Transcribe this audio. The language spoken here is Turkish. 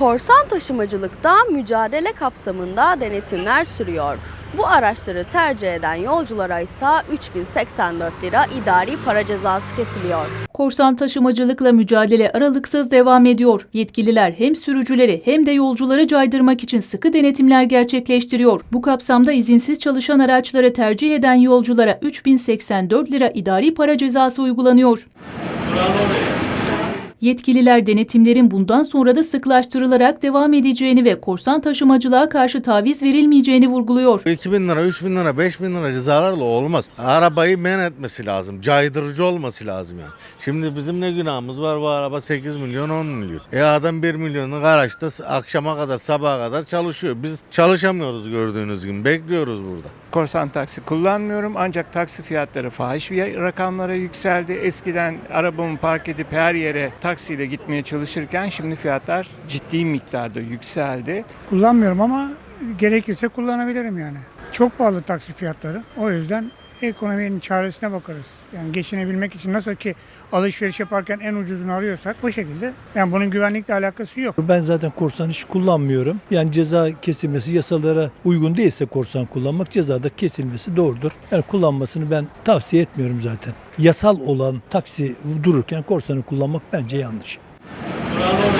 Korsan taşımacılıkta mücadele kapsamında denetimler sürüyor. Bu araçları tercih eden yolculara ise 3084 lira idari para cezası kesiliyor. Korsan taşımacılıkla mücadele aralıksız devam ediyor. Yetkililer hem sürücüleri hem de yolcuları caydırmak için sıkı denetimler gerçekleştiriyor. Bu kapsamda izinsiz çalışan araçları tercih eden yolculara 3084 lira idari para cezası uygulanıyor. Yetkililer denetimlerin bundan sonra da sıklaştırılarak devam edeceğini ve korsan taşımacılığa karşı taviz verilmeyeceğini vurguluyor. 2000 lira, 3000 lira, 5000 lira cezalarla olmaz. Arabayı men etmesi lazım. Caydırıcı olması lazım yani. Şimdi bizim ne günahımız var? Bu araba 8 milyon, 10 milyon. E adam 1 milyonluk araçta akşama kadar, sabaha kadar çalışıyor. Biz çalışamıyoruz gördüğünüz gibi. Bekliyoruz burada. Korsan taksi kullanmıyorum ancak taksi fiyatları fahiş bir rakamlara yükseldi. Eskiden arabamı park edip her yere taksiyle gitmeye çalışırken şimdi fiyatlar ciddi miktarda yükseldi. Kullanmıyorum ama gerekirse kullanabilirim yani. Çok pahalı taksi fiyatları. O yüzden ekonominin çaresine bakarız. Yani geçinebilmek için nasıl ki alışveriş yaparken en ucuzunu arıyorsak o şekilde. Yani bunun güvenlikle alakası yok. Ben zaten korsan hiç kullanmıyorum. Yani ceza kesilmesi yasalara uygun değilse korsan kullanmak cezada kesilmesi doğrudur. Yani kullanmasını ben tavsiye etmiyorum zaten. Yasal olan taksi dururken korsanı kullanmak bence yanlış. Bravo